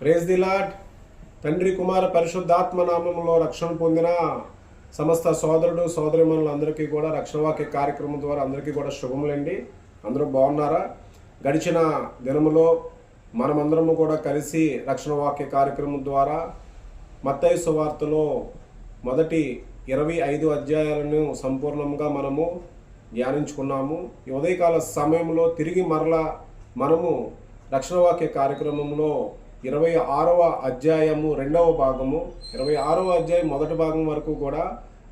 Praise the lot తండ్రి కుమార పరిశుద్ధాత్మ నామంలో రక్షణ పొందిన సమస్త సోదరుడు సోదరిమణులందరికీ కూడా రక్షణ వాక్య కార్యక్రమం ద్వారా అందరికీ కూడా శుభములండి. అందరూ బాగున్నారా? గడిచిన దినములో మనమందరము కూడా కలిసి రక్షణ వాక్య కార్యక్రమం ద్వారా మత్తయ్య సువార్తలో మొదటి ఇరవై ఐదు అధ్యాయాలను సంపూర్ణంగా మనము ధ్యానించుకున్నాము. ఈ ఉదయకాల సమయంలో తిరిగి మరలా మనము రక్షణ వాక్య కార్యక్రమంలో ఇరవై ఆరవ అధ్యాయము రెండవ భాగము. ఇరవై ఆరవ అధ్యాయం మొదటి భాగం వరకు కూడా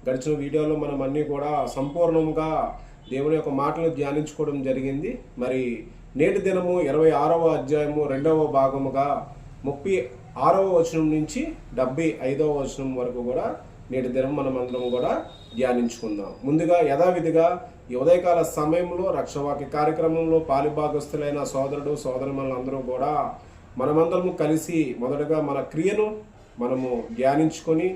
గడిచిన వీడియోలో మనం అన్నీ కూడా సంపూర్ణంగా దేవుని యొక్క మాటలు ధ్యానించుకోవడం జరిగింది. మరి నేటి దినము ఇరవై ఆరవ అధ్యాయము రెండవ భాగముగా ముప్పై ఆరవ వచనం నుంచి డెబ్బై ఐదవ వచనం వరకు కూడా నేటి దినం మనం అందరం కూడా ధ్యానించుకుందాం. ముందుగా యథావిధిగా ఈ ఉదయకాల సమయంలో రక్షవాక్య కార్యక్రమంలో పాలిభాగస్తులైన సోదరుడు సోదరుమలందరూ కూడా మనమందరము కలిసి మొదటగా మన క్రియను మనము ధ్యానించుకొని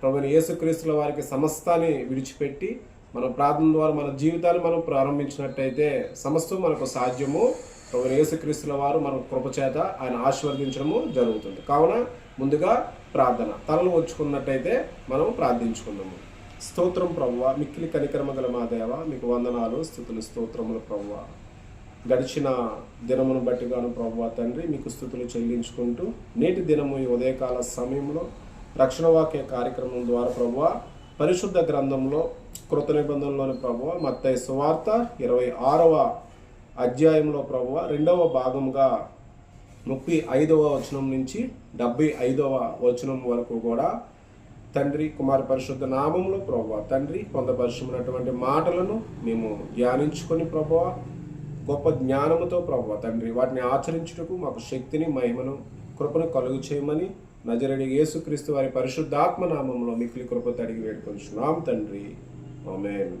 ప్రభుని యేసుక్రీస్తుల వారికి సమస్తాన్ని విడిచిపెట్టి మన ప్రార్థన ద్వారా మన జీవితాన్ని మనం ప్రారంభించినట్టయితే సమస్తం మనకు సాధ్యము. ప్రభుని యేసుక్రీస్తుల వారు మన కృపచేత ఆయన ఆశీర్వదించడము జరుగుతుంది. కావున ముందుగా ప్రార్థన. తలలు వచ్చుకున్నట్టయితే మనం ప్రార్థించుకున్నాము స్తోత్రం ప్రవ్వ మిక్కిలి కనికరమ గల మా దేవ మీకు వందనాలు స్థుతులు స్తోత్రములు ప్రవ్వ గడిచిన దినమును బట్టి గాను ప్రవ్వ తండ్రి మీకు స్థుతులు చెల్లించుకుంటూ నేటి దినము ఈ ఉదయకాల సమయంలో రక్షణ వాక్య కార్యక్రమం ద్వారా ప్రభువ పరిశుద్ధ గ్రంథంలో కృత నిబంధనలోని ప్రభువ మత్తయ్య సువార్త ఇరవై ఆరవ అధ్యాయంలో ప్రభువ రెండవ భాగంగా ముప్పై ఐదవ వచనం నుంచి డెబ్బై ఐదవ వచనం వరకు కూడా తండ్రి కుమార పరిశుద్ధ నామంలో ప్రభు తండ్రి పొందపరుచుకున్నటువంటి మాటలను మేము ధ్యానించుకొని ప్రభు గొప్ప జ్ఞానముతో ప్రభు తండ్రి వాటిని ఆచరించుటకు మాకు శక్తిని మహిమను కృపను కలుగు చేయమని నజరడి యేసుక్రీస్తు వారి పరిశుద్ధాత్మ నామంలో మిక్కిలి కృపతో అడిగి వేడుకొంచున్నాం తండ్రి. ఆమేన్.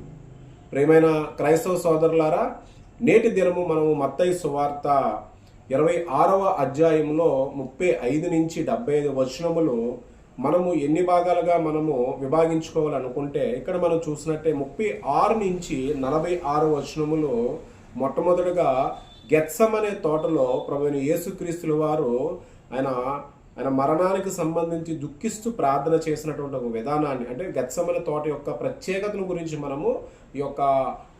ప్రేమైన క్రైస్తవ సోదరులారా నేటి దినము మనము మత్తయి సువార్త ఇరవై ఆరవ అధ్యాయంలో ముప్పై ఐదు నుంచి డెబ్బై ఐదు వచనములు మనము ఎన్ని భాగాలుగా మనము విభాగించుకోవాలనుకుంటే ఇక్కడ మనం చూసినట్టే ముప్పై ఆరు నుంచి నలభై ఆరు వచనములు మొట్టమొదటిగా గెత్సమ్ అనే తోటలో ప్రభుని యేసుక్రీస్తుల వారు ఆయన ఆయన మరణానికి సంబంధించి దుఃఖిస్తూ ప్రార్థన చేసినటువంటి ఒక విధానాన్ని అంటే గత్సమల తోట యొక్క ప్రత్యేకతను గురించి మనము ఈ యొక్క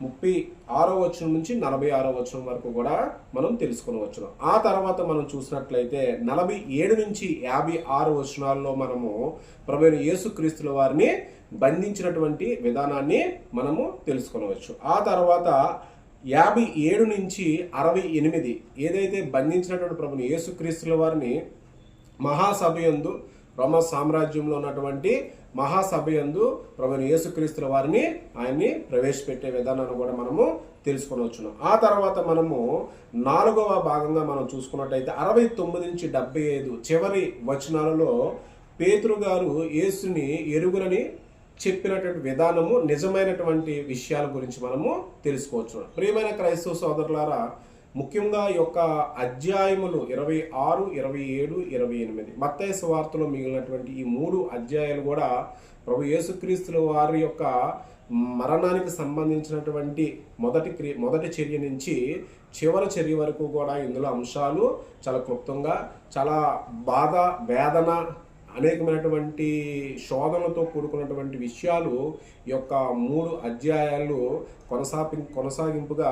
ముప్పై ఆరో వచనం నుంచి నలభై ఆరో వచనం వరకు కూడా మనం తెలుసుకునవచ్చు ఆ తర్వాత మనం చూసినట్లయితే నలభై ఏడు నుంచి యాభై ఆరు వచనాల్లో మనము ప్రభుత్వ యేసుక్రీస్తుల వారిని బంధించినటువంటి విధానాన్ని మనము తెలుసుకునవచ్చు. ఆ తర్వాత యాభై ఏడు నుంచి అరవై ఎనిమిది ఏదైతే బంధించినటువంటి ప్రభుని యేసుక్రీస్తుల వారిని మహాసభయందు రోమ సామ్రాజ్యంలో ఉన్నటువంటి మహాసభయందు ప్రభుని యేసుక్రీస్తుల వారిని ఆయన్ని ప్రవేశపెట్టే విధానాన్ని కూడా మనము తెలుసుకోవచ్చును ఆ తర్వాత మనము నాలుగవ భాగంగా మనం చూసుకున్నట్టయితే అరవై తొమ్మిది నుంచి డెబ్బై ఐదు చివరి వచనాలలో పేతురు గారు యేసుని ఎరుగులని చెప్పినటువంటి విధానము నిజమైనటువంటి విషయాల గురించి మనము తెలుసుకోవచ్చు. ప్రియమైన క్రైస్తవ సోదరులారా ముఖ్యంగా ఈ యొక్క అధ్యాయములు ఇరవై ఆరు ఇరవై ఏడు ఇరవై ఎనిమిది మత్తయ్య సువార్తలో మిగిలినటువంటి ఈ మూడు అధ్యాయాలు కూడా ప్రభు యేసుక్రీస్తుల వారి యొక్క మరణానికి సంబంధించినటువంటి మొదటి క్రి మొదటి చర్య నుంచి చివరి చర్య వరకు కూడా ఇందులో అంశాలు చాలా క్లుప్తంగా చాలా బాధ వేదన అనేకమైనటువంటి శోధనలతో కూడుకున్నటువంటి విషయాలు ఈ యొక్క మూడు అధ్యాయాలు కొనసాగి కొనసాగింపుగా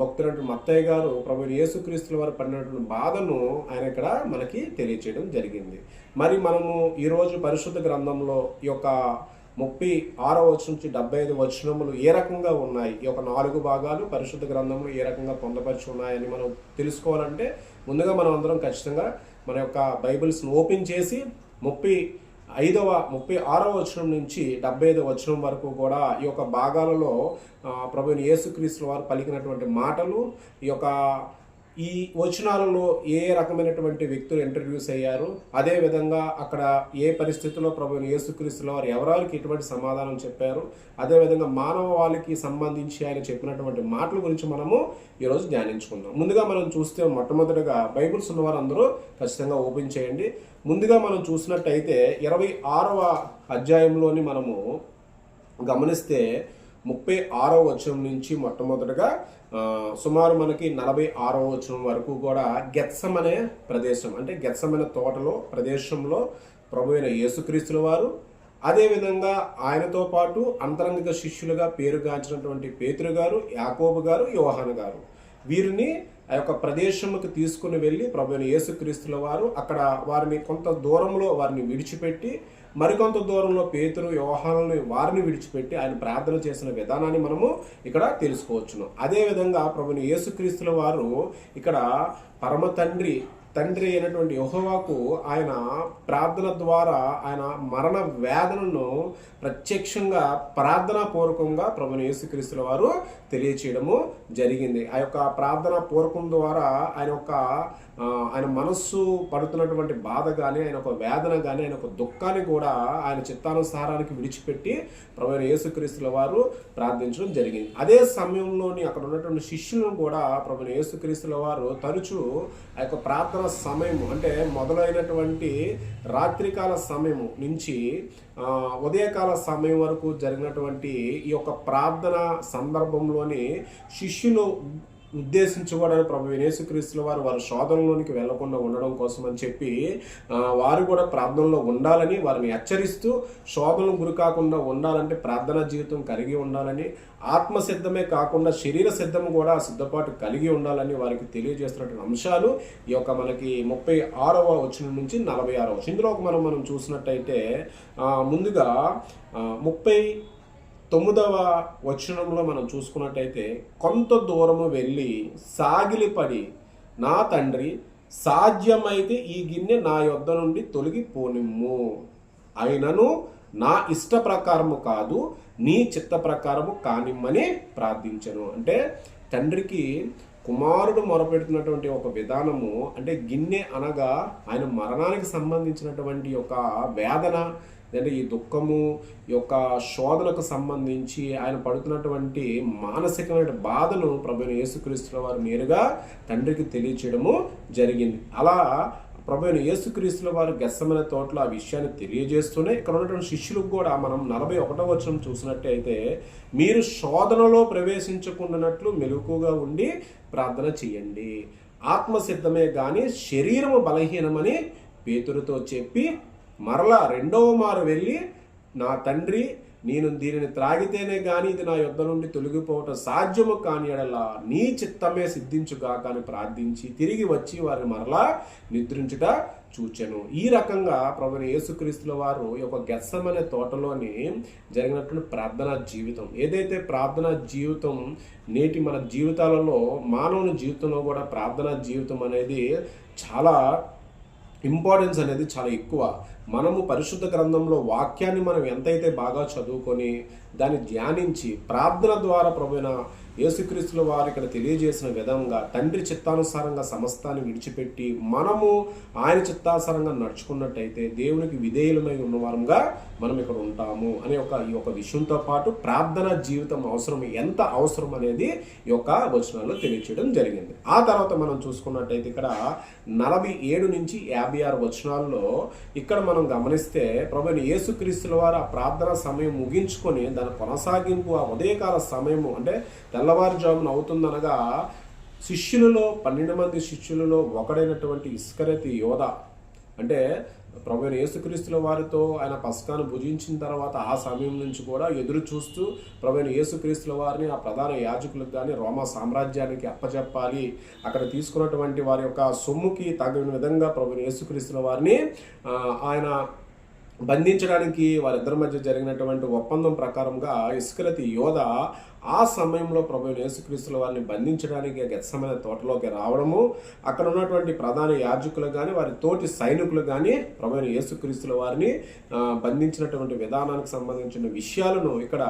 భక్తులంటే మత్తయ్య గారు ప్రభు యేసుక్రీస్తుల వారు పడినటువంటి బాధను ఆయన ఇక్కడ మనకి తెలియచేయడం జరిగింది. మరి మనము ఈరోజు పరిశుద్ధ గ్రంథంలో ఈ యొక్క ముప్పై ఆరో వచనం నుంచి డెబ్బై ఐదు వచనములు ఏ రకంగా ఉన్నాయి? ఈ యొక్క నాలుగు భాగాలు పరిశుద్ధ గ్రంథంలో ఏ రకంగా పొందపరిచి ఉన్నాయని మనం తెలుసుకోవాలంటే ముందుగా మనం అందరం ఖచ్చితంగా మన యొక్క బైబిల్స్ను ఓపెన్ చేసి ముప్పై ఐదవ ముప్పై ఆరవ వచనం నుంచి డెబ్బై ఐదవ వచనం వరకు కూడా ఈ యొక్క భాగాలలో ప్రభుని యేసుక్రీస్తు వారు పలికినటువంటి మాటలు ఈ యొక్క ఈ వచనాలలో ఏ రకమైనటువంటి వ్యక్తులు ఇంటర్వ్యూస్ అయ్యారు? అదే విధంగా అక్కడ ఏ పరిస్థితుల్లో ప్రభుని యేసుక్రీస్తుల వారు ఎవరాలకి ఎటువంటి సమాధానం చెప్పారు? అదే విధంగా మానవ వాళ్ళకి సంబంధించి ఆయన చెప్పినటువంటి మాటల గురించి మనము ఈరోజు ధ్యానించుకుందాం. ముందుగా మనం చూస్తే మొట్టమొదటిగా బైబిల్స్ ఉన్న వారందరూ ఖచ్చితంగా ఓపెన్ చేయండి. ముందుగా మనం చూసినట్టయితే ఇరవై ఆరవ అధ్యాయంలోని మనము గమనిస్తే ముప్పై ఆరో వచనం నుంచి మొట్టమొదటగా సుమారు మనకి నలభై ఆరో వచనం వరకు కూడా గెత్సం అనే ప్రదేశం. అంటే గెత్సమైన తోటలో ప్రదేశంలో ప్రభు అయిన యేసుక్రీస్తుల వారు. అదేవిధంగా ఆయనతో పాటు అంతరంగిక శిష్యులుగా పేరుగాంచినటువంటి పేతురు గారు యాకోబు గారు యోహాను గారు. వీరిని ఆ యొక్క ప్రదేశంకి తీసుకుని వెళ్ళి ప్రభు అయిన యేసుక్రీస్తుల వారు అక్కడ వారిని కొంత దూరంలో వారిని విడిచిపెట్టి మరికొంత దూరంలో పేతురు వ్యవహారాలను వారిని విడిచిపెట్టి ఆయన ప్రార్థన చేసిన విధానాన్ని మనము ఇక్కడ తెలుసుకోవచ్చును. అదేవిధంగా ప్రభుని యేసుక్రీస్తుల వారు ఇక్కడ పరమ తండ్రి తండ్రి అయినటువంటి యహోవాకు ఆయన ప్రార్థన ద్వారా ఆయన మరణ వేదనను ప్రత్యక్షంగా ప్రార్థనా పూర్వకంగా ప్రభుని యేసుక్రీస్తుల వారు తెలియచేయడము జరిగింది. ఆ యొక్క ప్రార్థనా పూర్వకం ద్వారా ఆయన యొక్క ఆయన మనస్సు పడుతున్నటువంటి బాధ కానీ ఆయన ఒక వేదన కానీ ఆయన ఒక దుఃఖాన్ని కూడా ఆయన చిత్తానుసారానికి విడిచిపెట్టి ప్రభు యేసుక్రీస్తుల వారు ప్రార్థించడం జరిగింది. అదే సమయంలోని అక్కడ ఉన్నటువంటి శిష్యులను కూడా ప్రభు యేసుక్రీస్తుల వారు తరచూ ఆ యొక్క ప్రార్థన సమయము అంటే మొదలైనటువంటి రాత్రికాల సమయము నుంచి ఉదయకాల సమయం వరకు జరిగినటువంటి ఈ యొక్క ప్రార్థన సందర్భంలోని శిష్యులు ఉద్దేశించుకోవడానికి ప్రభు. వినేసుక్రీస్తుల వారు వారి శోధనలోనికి వెళ్ళకుండా ఉండడం కోసం అని చెప్పి వారు కూడా ప్రార్థనలో ఉండాలని వారిని హెచ్చరిస్తూ శోధనలు గురి కాకుండా ఉండాలంటే ప్రార్థనా జీవితం కలిగి ఉండాలని ఆత్మ సిద్ధమే కాకుండా శరీర సిద్ధం కూడా సిద్ధపాటు కలిగి ఉండాలని వారికి తెలియజేస్తున్నటువంటి అంశాలు ఈ యొక్క మనకి ముప్పై ఆరవ వచనం నుంచి నలభై ఆరవ వచనం. ఇందులో మనం మనం చూసినట్టయితే ముందుగా ముప్పై తొమ్మిదవ వచనంలో మనం చూసుకున్నట్టయితే కొంత దూరము వెళ్ళి సాగిలిపడి నా తండ్రి సాధ్యమైతే ఈ గిన్నె నా యొద్ద నుండి తొలగిపోనిమ్ము అయినను నా ఇష్ట ప్రకారము కాదు నీ చిత్త ప్రకారము కానిమ్మని ప్రార్థించను. అంటే తండ్రికి కుమారుడు మొరపెడుతున్నటువంటి ఒక విధానము అంటే గిన్నె అనగా ఆయన మరణానికి సంబంధించినటువంటి ఒక వేదన అంటే ఈ దుఃఖము ఈ యొక్క శోధనకు సంబంధించి ఆయన పడుతున్నటువంటి మానసికమైన బాధను ప్రభుని యేసుక్రీస్తుల వారు నేరుగా తండ్రికి తెలియచేయడము జరిగింది. అలా ప్రభు యేసుక్రీస్తుల వారు గెస్సమైన తోటలో ఆ విషయాన్ని తెలియజేస్తూనే ఇక్కడ ఉన్నటువంటి శిష్యులకు కూడా మనం నలభై ఒకటో వచనం చూసినట్టయితే మీరు శోధనలో ప్రవేశించకుండానట్లు మెలకుగా ఉండి ప్రార్థన చేయండి. ఆత్మసిద్ధమే కానీ శరీరము బలహీనమని పేతురుతో చెప్పి మరలా రెండవ మారు వెళ్ళి నా తండ్రి నేను దీనిని త్రాగితేనే కానీ ఇది నా యుద్ధ నుండి తొలగిపోవటం సాధ్యము కాని ఎడలా నీ చిత్తమే సిద్ధించుగా కానీ ప్రార్థించి తిరిగి వచ్చి వారిని మరలా నిద్రించుట చూచెను. ఈ రకంగా ప్రభుని యేసుక్రీస్తుల వారు ఒక యొక్క గెస్సమనే తోటలోని జరిగినటువంటి ప్రార్థనా జీవితం. ఏదైతే ప్రార్థనా జీవితం నేటి మన జీవితాలలో మానవుని జీవితంలో కూడా ప్రార్థనా జీవితం అనేది చాలా ఇంపార్టెన్స్ అనేది చాలా ఎక్కువ. మనము పరిశుద్ధ గ్రంథంలో వాక్యాన్ని మనం ఎంతైతే బాగా చదువుకొని దాన్ని ధ్యానించి ప్రార్థన ద్వారా ప్రభుత్వ యేసుక్రీస్తుల వారు ఇక్కడ తెలియజేసిన విధంగా తండ్రి చిత్తానుసారంగా సమస్తాన్ని విడిచిపెట్టి మనము ఆయన చిత్తానుసారంగా నడుచుకున్నట్టయితే దేవునికి విధేయులమై ఉన్నవారంగా మనం ఇక్కడ ఉంటాము అనే ఒక ఈ యొక్క విషయంతో పాటు ప్రార్థన జీవితం అవసరం ఎంత అవసరం అనేది ఈ యొక్క వచనాల్లో తెలియచేయడం జరిగింది. ఆ తర్వాత మనం చూసుకున్నట్టయితే ఇక్కడ నలభై ఏడు నుంచి యాభై ఆరు వచనాల్లో ఇక్కడ మనం గమనిస్తే ప్రభు యేసుక్రీస్తుల వారు ఆ ప్రార్థన సమయం ముగించుకొని దాని కొనసాగింపు ఆ ఉదయకాల సమయము అంటే తెల్లవారుజామున అవుతుందనగా శిష్యులలో పన్నెండు మంది శిష్యులలో ఒకడైనటువంటి ఇస్కరతి యోధ. అంటే ప్రభు యేసుక్రీస్తుల వారితో ఆయన పస్కాను భుజించిన తర్వాత ఆ సమయం నుంచి కూడా ఎదురు చూస్తూ ప్రభు యేసుక్రీస్తుల వారిని ఆ ప్రధాన యాజకులకు కానీ రోమా సామ్రాజ్యానికి అప్పచెప్పాలి అక్కడ తీసుకున్నటువంటి వారి యొక్క సొమ్ముకి తగిన విధంగా ప్రభు యేసుక్రీస్తుల వారిని ఆయన బంధించడానికి వారిద్దరి మధ్య జరిగినటువంటి ఒప్పందం ప్రకారంగా ఇస్కరతి యోధ ఆ సమయంలో ప్రభు యేసుక్రీస్తుల వారిని బంధించడానికి గెత్సమైన తోటలోకి రావడము అక్కడ ఉన్నటువంటి ప్రధాన యాజకులు కానీ వారి తోటి సైనికులు కానీ ప్రభు యేసుక్రీస్తుల వారిని బంధించినటువంటి విధానానికి సంబంధించిన విషయాలను ఇక్కడ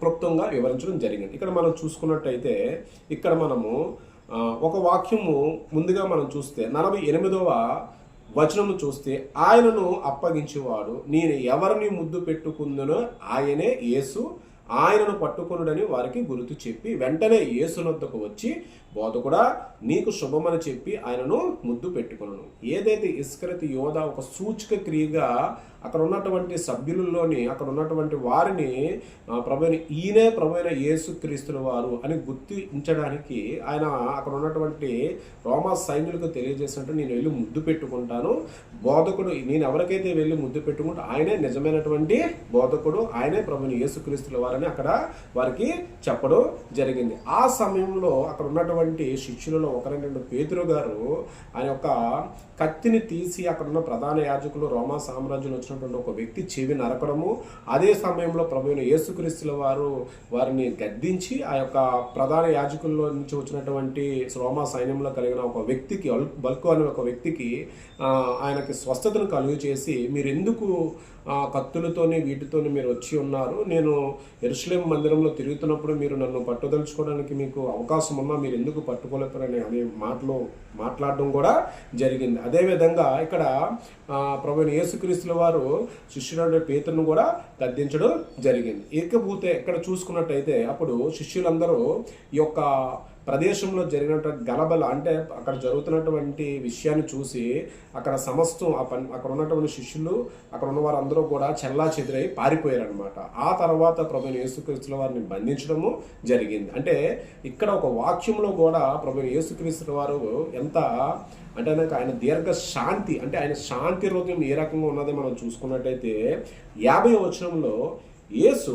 క్లుప్తంగా వివరించడం జరిగింది. ఇక్కడ మనం చూసుకున్నట్టయితే ఇక్కడ మనము ఒక వాక్యము ముందుగా మనం చూస్తే నలభై ఎనిమిదవ వచనము చూస్తే ఆయనను అప్పగించేవాడు. నేను ఎవరిని ముద్దు పెట్టుకుందునో ఆయనే యేసు. ఆయనను పట్టుకొనుడని వారికి గుర్తు చెప్పి వెంటనే యేసునొద్దకు వచ్చి బోధకుడా నీకు శుభమని చెప్పి ఆయనను ముద్దు పెట్టుకున్నాను ఏదైతే ఇస్కరతి యోధ ఒక సూచక క్రియగా అక్కడ ఉన్నటువంటి సభ్యులలోని అక్కడ ఉన్నటువంటి వారిని ప్రభుత్వ ప్రభుని ఈయనే ప్రభుత్వ యేసు క్రీస్తుల వారు అని గుర్తించడానికి ఆయన అక్కడ ఉన్నటువంటి రోమా సైన్యులకు తెలియజేసినట్టు నేను వెళ్ళి ముద్దు పెట్టుకుంటాను. బోధకుడు నేను ఎవరికైతే వెళ్ళి ముద్దు పెట్టుకుంటా ఆయనే నిజమైనటువంటి బోధకుడు ఆయనే ప్రభుని యేసుక్రీస్తుల వారని అక్కడ వారికి చెప్పడం జరిగింది. ఆ సమయంలో అక్కడ ఉన్నటువంటి శిష్యులలో ఒకరైనటువంటి పేతురు గారు ఆయన యొక్క కత్తిని తీసి అక్కడ ఉన్న ప్రధాన యాజకులు రోమా సామ్రాజ్యంలో వచ్చినటువంటి ఒక వ్యక్తి చెవి నరకడము. అదే సమయంలో ప్రభువుని యేసుక్రీస్తుల వారు వారిని గద్దించి ఆ యొక్క ప్రధాన యాజకుల్లో నుంచి వచ్చినటువంటి రోమా సైన్యంలో కలిగిన ఒక వ్యక్తికి అల్- బల్కు అనే ఒక వ్యక్తికి ఆయనకి స్వస్థతను కలుగు చేసి మీరు ఎందుకు కత్తులతోని వీటితోని మీరు వచ్చి ఉన్నారు. నేను ఎరుసలేం మందిరంలో తిరుగుతున్నప్పుడు మీరు నన్ను పట్టుదలుచుకోవడానికి మీకు అవకాశం ఉన్నా మీరు ఎందుకు పట్టుకోలేకపోయారని అనే మాటలు మాట్లాడడం కూడా జరిగింది. అదేవిధంగా ఇక్కడ ప్రభుణ యేసుక్రీస్తుల వారు శిష్యుడు పేతులను కూడా గద్దించడం జరిగింది. ఇకపోతే ఇక్కడ చూసుకున్నట్టయితే అప్పుడు శిష్యులందరూ ఈ యొక్క ప్రదేశంలో జరిగినటువంటి గలబల అంటే అక్కడ జరుగుతున్నటువంటి విషయాన్ని చూసి అక్కడ సమస్తం ఆ పని అక్కడ ఉన్నటువంటి శిష్యులు అక్కడ ఉన్న వారందరూ కూడా చెల్లా చెదిరై పారిపోయారనమాట ఆ తర్వాత ప్రభు యేసుక్రీస్తుల వారిని బంధించడము జరిగింది. అంటే ఇక్కడ ఒక వాక్యంలో కూడా ప్రభు యేసుక్రీస్తుల వారు ఎంత అంటే నాకు ఆయన దీర్ఘ శాంతి అంటే ఆయన శాంతి హృదయం ఏ రకంగా ఉన్నది మనం చూసుకున్నట్టయితే యాభై వచనంలో యేసు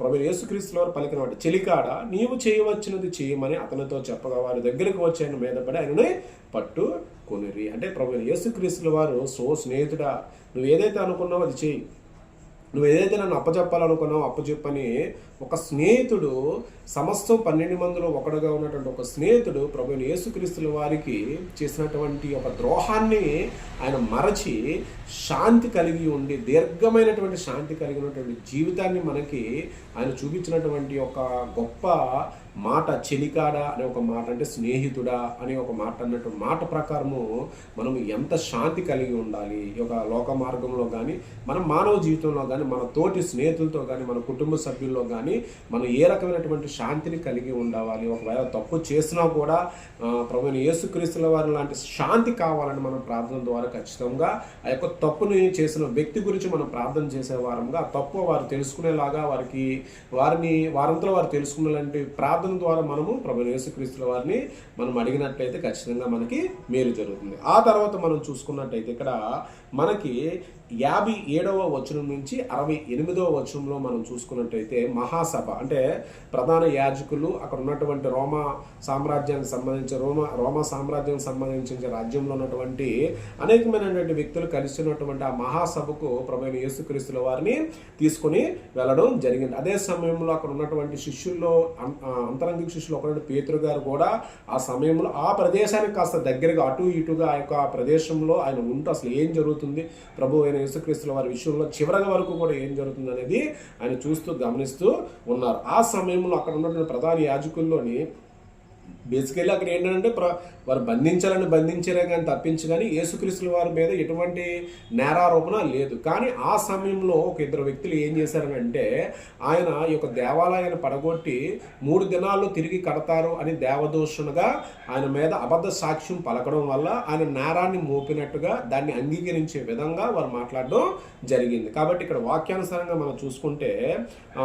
ప్రభు యేసుక్రీస్తుల వారు పలికిన మాట చెలికాడ? నీవు చేయవచ్చినది చేయమని అతనితో చెప్పగా వారి దగ్గరకు వచ్చి ఆయన మీద పడి ఆయనని పట్టు కొనిరి. అంటే ప్రభు యేసుక్రీస్తుల వారు సో స్నేహితుడా నువ్వు ఏదైతే అనుకున్నావో అది చేయి. నువ్వు ఏదైతే నన్ను అప్పచెప్పాలనుకున్నావో అప్పచెప్పని ఒక స్నేహితుడు సమస్తం పన్నెండు మందిలో ఒకడుగా ఉన్నటువంటి ఒక స్నేహితుడు ప్రభు యేసుక్రీస్తుల వారికి చేసినటువంటి ఒక ద్రోహాన్ని ఆయన మరచి శాంతి కలిగి ఉండి దీర్ఘమైనటువంటి శాంతి కలిగినటువంటి జీవితాన్ని మనకి ఆయన చూపించినటువంటి ఒక గొప్ప మాట చెలికాడ అనే ఒక మాట అంటే స్నేహితుడా అనే ఒక మాట అన్నట్టు మాట ప్రకారము మనం ఎంత శాంతి కలిగి ఉండాలి? ఈ యొక్క లోక మార్గంలో కానీ మన మానవ జీవితంలో కానీ మన తోటి స్నేహితులతో కానీ మన కుటుంబ సభ్యుల్లో కానీ మనం ఏ రకమైనటువంటి శాంతిని కలిగి ఉండాలి? ఒకవేళ తప్పు చేసినా కూడా ప్రభుని యేసుక్రీస్తుల వారి లాంటి శాంతి కావాలని మనం ప్రార్థన ద్వారా ఖచ్చితంగా ఆ యొక్క తప్పుని చేసిన వ్యక్తి గురించి మనం ప్రార్థన చేసే వారంగా తప్పు వారు తెలుసుకునేలాగా వారికి వారిని వారంతలో వారు తెలుసుకునేలాంటి ప్రార్థన ద్వారా మనము ప్రభు యేసుక్రీస్తుల వారిని మనం అడిగినట్లయితే ఖచ్చితంగా మనకి మేలు జరుగుతుంది. ఆ తర్వాత మనం చూసుకున్నట్టయితే ఇక్కడ మనకి యాభై ఏడవ వచనం నుంచి అరవై ఎనిమిదవ వచనంలో మనం చూసుకున్నట్టయితే మహాసభ అంటే ప్రధాన యాజకులు అక్కడ ఉన్నటువంటి రోమా సామ్రాజ్యానికి సంబంధించిన రోమా రోమా సామ్రాజ్యానికి సంబంధించిన రాజ్యంలో ఉన్నటువంటి అనేకమైనటువంటి వ్యక్తులు కలిసి ఉన్నటువంటి ఆ మహాసభకు ప్రభు యేసుక్రీస్తుల వారిని తీసుకొని వెళ్ళడం జరిగింది. అదే సమయంలో అక్కడ ఉన్నటువంటి శిష్యుల్లో అం- అంతరంగిక శిష్యులు ఒకటి పేతురు గారు కూడా ఆ సమయంలో ఆ ప్రదేశానికి కాస్త దగ్గరగా అటు ఇటుగా ఆ యొక్క ప్రదేశంలో ఆయన ఉంటూ అసలు ఏం జరుగుతుంది ప్రభు అయిన యేసుక్రీస్తుల వారి విషయంలో చివరి వరకు కూడా ఏం జరుగుతుంది అనేది ఆయన చూస్తూ గమనిస్తూ ఉన్నారు. ఆ సమయంలో అక్కడ ఉన్నటువంటి ప్రధాన యాజకుల్లోని బేసికల్లీ అక్కడ ఏంటంటే ప్ర వారు బంధించాలని బంధించారే కానీ తప్పించి కానీ యేసుక్రీస్తుల వారి మీద ఎటువంటి నేరారోపణ లేదు. కానీ ఆ సమయంలో ఒక ఇద్దరు వ్యక్తులు ఏం చేశారనంటే ఆయన ఈ యొక్క దేవాలయాన్ని పడగొట్టి మూడు దినాల్లో తిరిగి కడతారు అని దేవదూషణగా ఆయన మీద అబద్ధ సాక్ష్యం పలకడం వల్ల ఆయన నేరాన్ని మోపినట్టుగా దాన్ని అంగీకరించే విధంగా వారు మాట్లాడడం జరిగింది. కాబట్టి ఇక్కడ వాక్యానుసారంగా మనం చూసుకుంటే ఆ,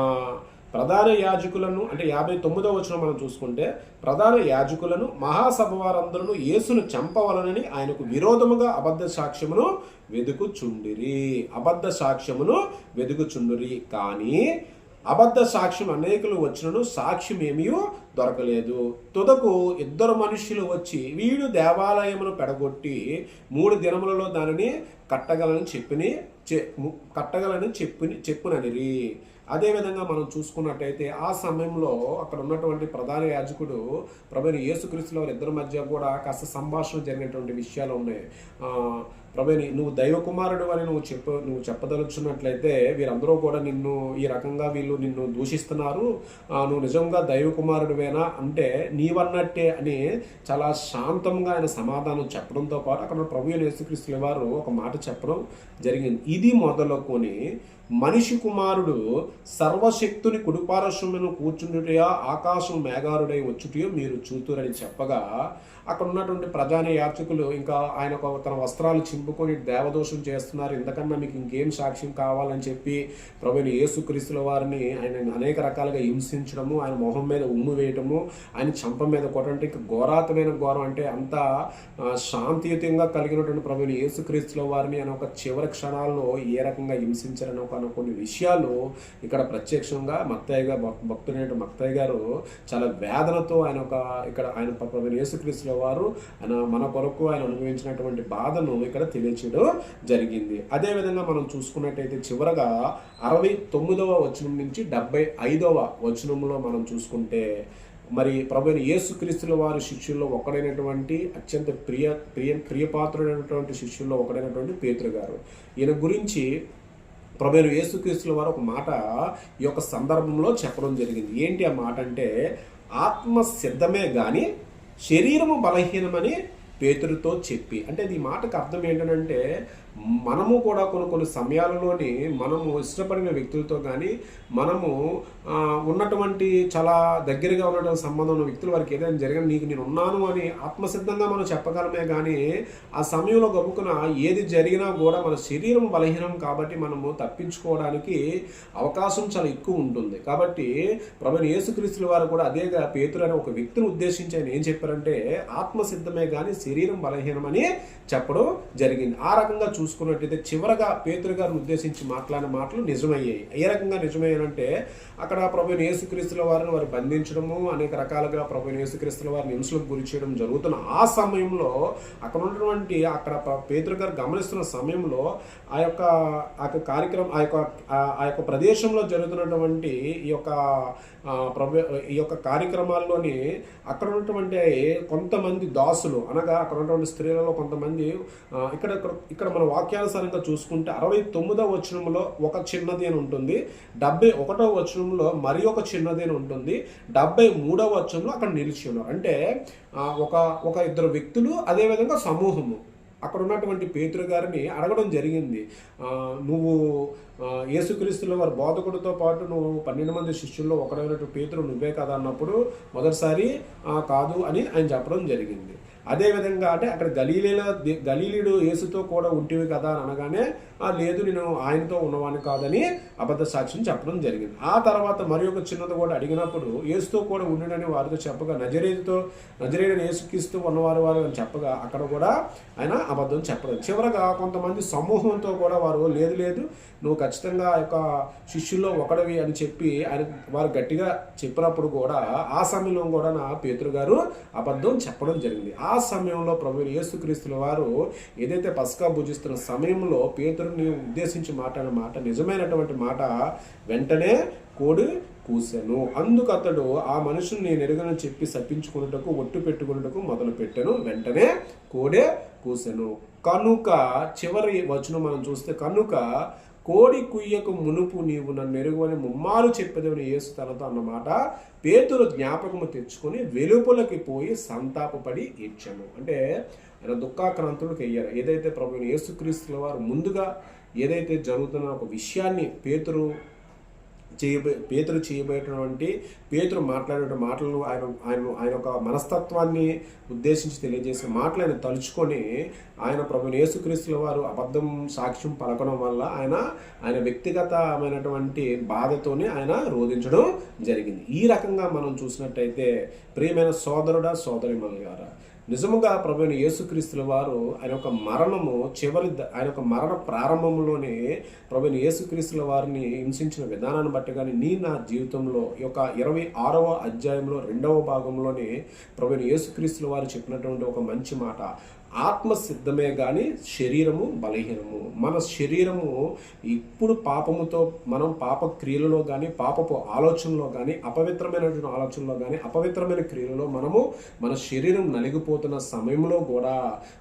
ప్రధాన యాజకులను అంటే యాభై తొమ్మిదో వచ్చిన మనం చూసుకుంటే ప్రధాన యాజకులను మహాసభ వారందరూ యేసును చంపవలనని ఆయనకు విరోధముగా అబద్ధ సాక్ష్యమును వెదుకుచుండిరి. అబద్ధ సాక్ష్యమును వెదుకుచుండిరి. కానీ అబద్ధ సాక్ష్యం అనేకులు వచ్చినను సాక్ష్యం ఏమీ దొరకలేదు. తుదకు ఇద్దరు మనుషులు వచ్చి వీడు దేవాలయమును పెడగొట్టి మూడు దినములలో దానిని కట్టగలని చెప్పిని చె- ము- కట్టగలని చెప్పి చెప్పుననిరి అదేవిధంగా మనం చూసుకున్నట్టయితే ఆ సమయంలో అక్కడ ఉన్నటువంటి ప్రధాన యాజకుడు ప్రభుని యేసుక్రీస్తుల ఇద్దరి మధ్య కూడా కాస్త సంభాషణ జరిగినటువంటి విషయాలు ఉన్నాయి. ప్రభుని నువ్వు దైవకుమారుడు అని నువ్వు చెప్ప నువ్వు చెప్పదలుచున్నట్లయితే వీరందరూ కూడా నిన్ను ఈ రకంగా వీళ్ళు నిన్ను దూషిస్తున్నారు. నువ్వు నిజంగా దైవకుమారుడివేనా? అంటే నీవన్నట్టే అని చాలా శాంతంగా ఆయన సమాధానం చెప్పడంతో పాటు అక్కడ ప్రభు యేసుక్రీస్తుల వారు ఒక మాట చెప్పడం జరిగింది. ఈ ఇది మొదలుకొని మనిషి కుమారుడు సర్వశక్తుని కుడిపారశ్వమును కూర్చుండుటయా ఆకాశం మేఘారుడై వచ్చుటయో మీరు చూతురని చెప్పగా అక్కడ ఉన్నటువంటి ప్రధాన యాచకులు ఇంకా ఆయన ఒక తన వస్త్రాలు చింపుకొని దేవదోషం చేస్తున్నారు. ఇంతకన్నా మీకు ఇంకేం సాక్ష్యం కావాలని చెప్పి ప్రభుని యేసుక్రీస్తుల వారిని ఆయన అనేక రకాలుగా హింసించడము ఆయన మొహం మీద ఉమ్ము వేయటము ఆయన చంప మీద కొట్టడం ఇంకా ఘోరాతమైన ఘోరం అంటే అంత శాంతియుతంగా కలిగినటువంటి ప్రభుని యేసుక్రీస్తుల వారిని ఆయన ఒక చివరి క్షణాల్లో ఏ రకంగా హింసించారని ఒక కొన్ని విషయాలు ఇక్కడ ప్రత్యక్షంగా మత్తయ్య గారు భక్తుడైన మత్తయ్య గారు చాలా వేదనతో ఆయన ఒక ఇక్కడ ఆయన ప్రభుత్వ యేసుక్రీస్తుల వారు ఆయన మన కొరకు ఆయన అనుభవించినటువంటి బాధను ఇక్కడ తెలియచేయడం జరిగింది. అదేవిధంగా మనం చూసుకున్నట్టయితే చివరగా అరవై తొమ్మిదవ వచనం నుంచి డెబ్బై ఐదవ వచనంలో మనం చూసుకుంటే మరి ప్రభుని యేసుక్రీస్తుల వారి శిష్యుల్లో ఒకడైనటువంటి అత్యంత ప్రియ ప్రియ ప్రియపాత్రుడైనటువంటి శిష్యుల్లో ఒకడైనటువంటి పేతురు గారు. ఈయన గురించి ప్రభు యేసుక్రీస్తుల వారు ఒక మాట ఈ యొక్క సందర్భంలో చెప్పడం జరిగింది. ఏంటి ఆ మాట అంటే ఆత్మ సిద్ధమే కానీ శరీరము బలహీనమని పేతురుతో చెప్పి. అంటే ఈ మాటకు అర్థం ఏంటంటే మనము కూడా కొన్ని కొన్ని సమయాలలోని మనము ఇష్టపడిన వ్యక్తులతో కానీ మనము ఉన్నటువంటి చాలా దగ్గరగా ఉన్నటువంటి సంబంధం ఉన్న వ్యక్తులు వారికి ఏదైనా జరిగిన నీకు నేను ఉన్నాను అని ఆత్మసిద్ధంగా మనం చెప్పగలమే కానీ ఆ సమయంలో గబుకున ఏది జరిగినా కూడా మన శరీరం బలహీనం కాబట్టి మనము తప్పించుకోవడానికి అవకాశం చాలా ఎక్కువ ఉంటుంది. కాబట్టి ప్రభు యేసుక్రీస్తుల వారు కూడా అదే పేతులని అనే ఒక వ్యక్తిని ఉద్దేశించి ఆయన ఏం చెప్పారంటే ఆత్మసిద్ధమే కానీ శరీరం బలహీనమని చెప్పడం జరిగింది. ఆ రకంగా చూసుకున్నట్టయితే చివరగా పేతురు గారిని ఉద్దేశించి మాట్లాడిన మాటలు నిజమయ్యాయి. ఏ రకంగా నిజమయ్యానంటే అక్కడ ప్రభు యేసుక్రీస్తుల వారిని వారు బంధించడము అనేక రకాలుగా ప్రభు యేసుక్రీస్తుల వారిని హింసలకు గురి చేయడం జరుగుతున్న ఆ సమయంలో అక్కడ ఉన్నటువంటి అక్కడ పేతురు గారు గమనిస్తున్న సమయంలో ఆ యొక్క ఆ యొక్క కార్యక్రమం ఆ యొక్క ఆ- యొక్క ప్రదేశంలో జరుగుతున్నటువంటి ఈ యొక్క ప్రభు ఈ యొక్క కార్యక్రమాల్లోని అక్కడ ఉన్నటువంటి కొంతమంది దాసులు అనగా అక్కడ ఉన్నటువంటి స్త్రీలలో కొంతమంది ఇక్కడ ఇక్కడ ఇక్కడ మన వాక్యానుసారంగా చూసుకుంటే అరవై తొమ్మిదవ వచనంలో ఒక చిన్నది అని ఉంటుంది డెబ్బై ఒకటో వచనంలో మరి ఒక చిన్నది అని ఉంటుంది డెబ్బై మూడో వచనంలో అక్కడ నిలిచి ఉన్నారు. అంటే ఒక ఒక ఇద్దరు వ్యక్తులు అదేవిధంగా సమూహము. అక్కడ ఉన్నటువంటి పేతురు గారిని అడగడం జరిగింది. నువ్వు ఆ, యేసుక్రీస్తుల వారి బోధకుడితో పాటు నువ్వు పన్నెండు మంది శిష్యుల్లో ఒకడైనటువంటి పేతురు నువ్వే కదా అన్నప్పుడు మొదటిసారి కాదు అని ఆయన చెప్పడం జరిగింది. అదేవిధంగా అంటే అక్కడ గలీలీల గలీలీడు యేసుతో కూడా ఉంటివి కదా అని అనగానే లేదు నేను ఆయనతో ఉన్నవాడిని కాదని అబద్ధ సాక్ష్యం చెప్పడం జరిగింది. ఆ తర్వాత మరి ఒక చిన్నది కూడా అడిగినప్పుడు యేసుతో కూడా ఉండడని వారితో చెప్పగా నజరేతుతో నజరేయుడు యేసుకిస్తూ ఉన్నవారు వారు అని చెప్పగా అక్కడ కూడా ఆయన అబద్ధం చెప్పడం చివరగా కొంతమంది సమూహంతో కూడా వారు లేదు లేదు నువ్వు ఖచ్చితంగా యొక్క శిష్యుల్లో ఒకడివి అని చెప్పి ఆయన వారు గట్టిగా చెప్పినప్పుడు కూడా ఆ సమయంలో కూడా నా పేతురు గారు అబద్ధం చెప్పడం జరిగింది. ఆ ఆ సమయంలో ప్రభు యేసుక్రీస్తుల వారు ఏదైతే పసకా భుజిస్తున్న సమయంలో పేతురుని ఉద్దేశించి మాట్లాడిన మాట నిజమైనటువంటి మాట వెంటనే కోడి కూశాను అందుకు అతడు ఆ మనుషుని నేను ఎరుగనని చెప్పి సప్పించుకున్నటకు ఒట్టు పెట్టుకున్నటకు మొదలు పెట్టాను. వెంటనే కోడే కూశాను కనుక చివరి వచనం మనం చూస్తే కనుక కోడి కుయ్యకు మునుపు నీవు నన్ను ఎరుగని ముమ్మారు చెప్పేదని యేసు తనతో అన్నమాట. పేతురు జ్ఞాపకము తెచ్చుకొని వెలుపలకి పోయి సంతాపపడి ఏడ్చాను అంటే ఆయన దుఃఖాక్రాంతుడికి అయ్యారు. ఏదైతే ప్రభు యేసుక్రీస్తుల వారు ముందుగా ఏదైతే జరుగుతున్న ఒక విషయాన్ని పేతురు చేయబో పేతురు చేయబోయేటటువంటి పేతురు మాట్లాడే మాటలను ఆయన ఆయన ఆయన ఒక మనస్తత్వాన్ని ఉద్దేశించి తెలియజేసే మాటలు ఆయన తలుచుకొని ఆయన ప్రభు యేసుక్రీస్తుల వారు అబద్ధం సాక్ష్యం పలకడం వల్ల ఆయన ఆయన వ్యక్తిగతమైనటువంటి బాధతోనే ఆయన రోధించడం జరిగింది. ఈ రకంగా మనం చూసినట్టయితే ప్రియమైన సోదరుడా సోదరి గారా నిజముగా ప్రభుని యేసుక్రీస్తుల వారు ఆయన యొక్క మరణము చివరి ఆయన యొక్క మరణ ప్రారంభంలోనే ప్రభుని యేసుక్రీస్తుల వారిని హింసించిన విధానాన్ని బట్టి కానీ నీ నా జీవితంలో యొక్క ఇరవై ఆరవ అధ్యాయంలో రెండవ భాగంలోనే ప్రభుని యేసుక్రీస్తుల వారు చెప్పినటువంటి ఒక మంచి మాట. ఆత్మ సిద్ధమే కానీ శరీరము బలహీనము. మన శరీరము ఇప్పుడు పాపముతో మనం పాప క్రియలలో కానీ పాపపు ఆలోచనలో కానీ అపవిత్రమైనటువంటి ఆలోచనలో కానీ అపవిత్రమైన క్రియలలో మనము మన శరీరం నలిగిపోతున్న సమయంలో కూడా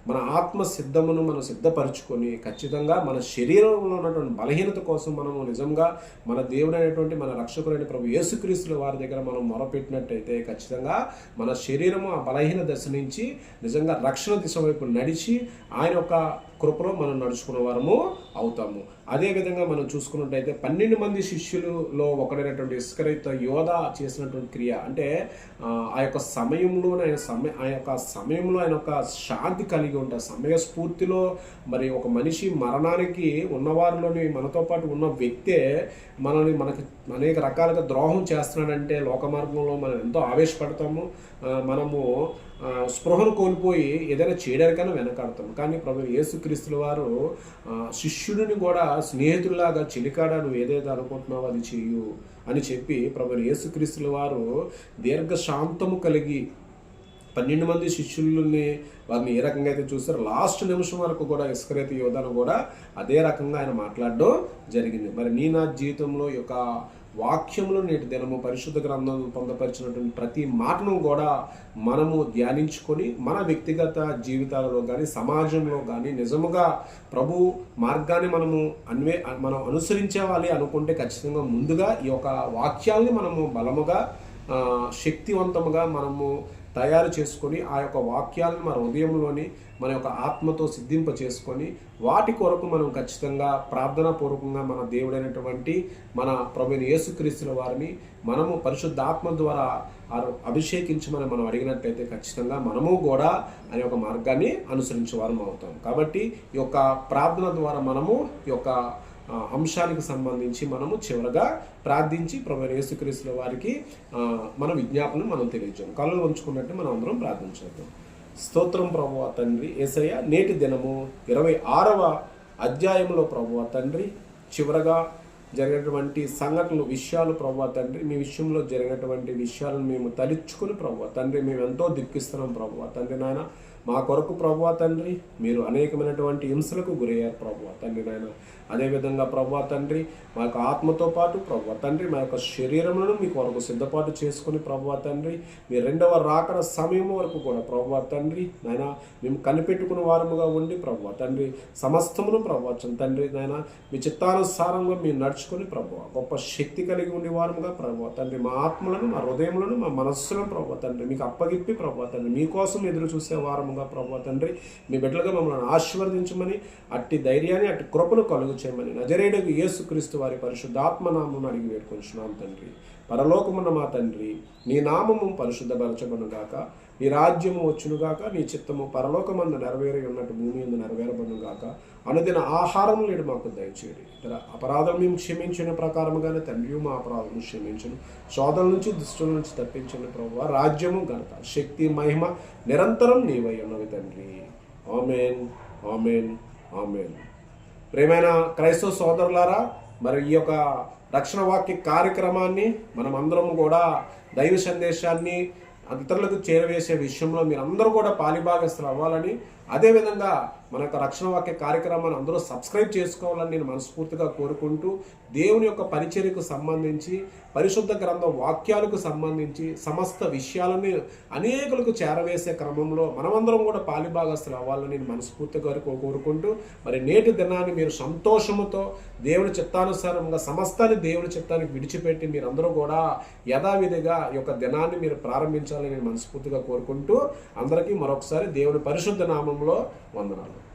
మన ఆత్మ సిద్ధమును మనం సిద్ధపరచుకొని ఖచ్చితంగా మన శరీరంలో ఉన్నటువంటి బలహీనత కోసం మనము నిజంగా మన దేవుడైనటువంటి మన రక్షకుడైన ప్రభు యేసుక్రీస్తుల వారి దగ్గర మనం మొరపెట్టినట్టయితే ఖచ్చితంగా మన శరీరము ఆ బలహీన దశ నుంచి నిజంగా రక్షణ దిశ వైపు నడిచి ఆయన యొక్క కృపలో మనం నడుచుకున్న వారము అవుతాము. అదేవిధంగా మనం చూసుకున్నట్టయితే పన్నెండు మంది శిష్యులలో ఒకడైనటువంటి ఇస్కరైత యోధ చేసినటువంటి క్రియ అంటే ఆ, యొక్క సమయంలో ఆయన సమయ ఆ యొక్క సమయంలో ఆయన ఒక శాంతి కలిగి ఉంటారు. సమయ స్ఫూర్తిలో మరి ఒక మనిషి మరణానికి ఉన్నవారిలోని మనతో పాటు ఉన్న వ్యక్తే మనల్ని మనకి అనేక రకాలుగా ద్రోహం చేస్తున్నాడంటే లోక మార్గంలో మనం ఎంతో ఆవేశపడతాము. మనము స్పృహను కోల్పోయి ఏదైనా చేయడానికైనా వెనకాడతాం. కానీ ప్రభు యేసుక్రీస్తుల వారు శిష్యుడిని కూడా స్నేహితుల్లాగా చిలికాడ నువ్వు ఏదైతే అనుకుంటున్నావో అది చెయ్యు అని చెప్పి ప్రభు యేసుక్రీస్తుల వారు దీర్ఘశాంతము కలిగి పన్నెండు మంది శిష్యులని వారిని ఏ రకంగా అయితే చూస్తారో లాస్ట్ నిమిషం వరకు కూడా ఇస్కరేతి యోధను కూడా అదే రకంగా ఆయన మాట్లాడడం జరిగింది. మరి నీ నా జీవితంలో ఈ యొక్క వాక్యంలో నేటి దినము పరిశుద్ధ గ్రంథం పొందపరిచినటువంటి ప్రతి మాటను కూడా మనము ధ్యానించుకొని మన వ్యక్తిగత జీవితాలలో కానీ సమాజంలో కానీ నిజముగా ప్రభు మార్గాన్ని మనము అన్వే మనం అనుసరించేవాలి అనుకుంటే ఖచ్చితంగా ముందుగా ఈ యొక్క వాక్యాల్ని మనము బలముగా శక్తివంతముగా మనము తయారు చేసుకొని ఆ యొక్క వాక్యాలను మన హృదయంలోని మన యొక్క ఆత్మతో సిద్ధింప చేసుకొని వాటి కొరకు మనం ఖచ్చితంగా ప్రార్థనా పూర్వకంగా మన దేవుడైనటువంటి మన ప్రభుని యేసుక్రీస్తుల వారిని మనము పరిశుద్ధాత్మ ద్వారా ఆ అభిషేకించమని మనం అడిగినట్లయితే ఖచ్చితంగా మనము కూడా అనే ఒక మార్గాన్ని అనుసరించే వారం అవుతాం. కాబట్టి ఈ యొక్క ప్రార్థన ద్వారా మనము ఈ యొక్క అంశానికి సంబంధించి మనము చివరగా ప్రార్థించి ప్రభు యేసుక్రీస్తుల వారికి మన విజ్ఞాపనను మనం తెలియజేయం కళ్ళు ఉంచుకున్నట్టు మనం అందరం ప్రార్థించేద్దాం స్తోత్రం ప్రభు తండ్రి ఏసయ్య నేటి దినము ఇరవై ఆరవ అధ్యాయంలో ప్రభు తండ్రి చివరగా జరిగినటువంటి సంఘటనలు విషయాలు ప్రభు తండ్రి మీ విషయంలో జరిగినటువంటి విషయాలను మేము తలుచుకుని ప్రభు తండ్రి మేము ఎంతో దిక్కిస్తున్నాం ప్రభు తండ్రి నాయన. మా కొరకు ప్రభా తండ్రి మీరు అనేకమైనటువంటి హింసలకు గురయ్యారు ప్రభు తండ్రి నాయన. అదేవిధంగా ప్రభా తండ్రి మా యొక్క ఆత్మతో పాటు ప్రభా తండ్రి మా యొక్క శరీరములను మీ కొరకు సిద్ధపాటు చేసుకుని ప్రభా తండ్రి మీ రెండవ రాకడ సమయం వరకు కూడా ప్రభా తండ్రి నాయన మేము కనిపెట్టుకున్న వారముగా ఉండి ప్రభా తండ్రి సమస్తమును ప్రభావం తండ్రి నాయన మీ చిత్తానుసారంగా మీరు నడుచుకుని ప్రభు గొప్ప శక్తి కలిగి ఉండే వారముగా ప్రభు తండ్రి మా ఆత్మలను మా హృదయములను మా మనస్సులను ప్రభా తండ్రి మీకు అప్పగిప్పి ప్రభా తండ్రి మీకోసం ఎదురు చూసే వారముగా ప్రభు తండ్రి. మీ బిడ్డలుగా మమ్మల్ని ఆశీర్వదించమని అట్టి ధైర్యాన్ని అట్టి కృపను కలుగు చేయమని నజరేడకు యేసుక్రీస్తు వారి పరిశుద్ధాత్మనామం అడిగి వేడుకొంచున్నాం తండ్రి. పరలోకమున్న మా తండ్రి నీ నామము పరిశుద్ధపరచబను గాక నీ రాజ్యము వచ్చును గాక నీ చిత్తము పరలోకమందు నెరవేరి ఉన్నట్టు భూమి ఎందు నెరవేరబడుగాక అనుదిన ఆహారం లేడు మాకు దయచేయండి. ఇతర అపరాధం మేము క్షమించిన ప్రకారముగానే తండ్రి మా అపరాధము క్షమించను. శోధల నుంచి దుష్టుల నుంచి తప్పించిన ప్రభు రాజ్యము ఘనత శక్తి మహిమ నిరంతరం నీవై ఉన్నవి తండ్రి. Amen amen amen. ప్రేమైన క్రైస్తవ సోదరులారా మరి ఈ యొక్క రక్షణ వాక్య కార్యక్రమాన్ని మనం అందరం కూడా దైవ సందేశాన్ని ఇతరులకు చేరవేసే విషయంలో మీరు అందరూ కూడా పాలిభాగస్తులు అవ్వాలని అదేవిధంగా మన యొక్క రక్షణ వాక్య కార్యక్రమాన్ని అందరూ సబ్స్క్రైబ్ చేసుకోవాలని నేను మనస్ఫూర్తిగా కోరుకుంటూ దేవుని యొక్క పరిచర్యకు సంబంధించి పరిశుద్ధ గ్రంథ వాక్యాలకు సంబంధించి సమస్త విషయాలని అనేకులకు చేరవేసే క్రమంలో మనమందరం కూడా పాలిభాగస్తులు అవ్వాలని నేను మనస్ఫూర్తిగా కోరుకుంటూ మరి నేటి దినాన్ని మీరు సంతోషముతో దేవుని చిత్తానుసారంగా సమస్తాన్ని దేవుని చిత్తానికి విడిచిపెట్టి మీరందరూ కూడా యథావిధిగా ఈ యొక్క దినాన్ని మీరు ప్రారంభించాలని నేను మనస్ఫూర్తిగా కోరుకుంటూ అందరికీ మరొకసారి దేవుని పరిశుద్ధ నామం నామంలో వందనాలు.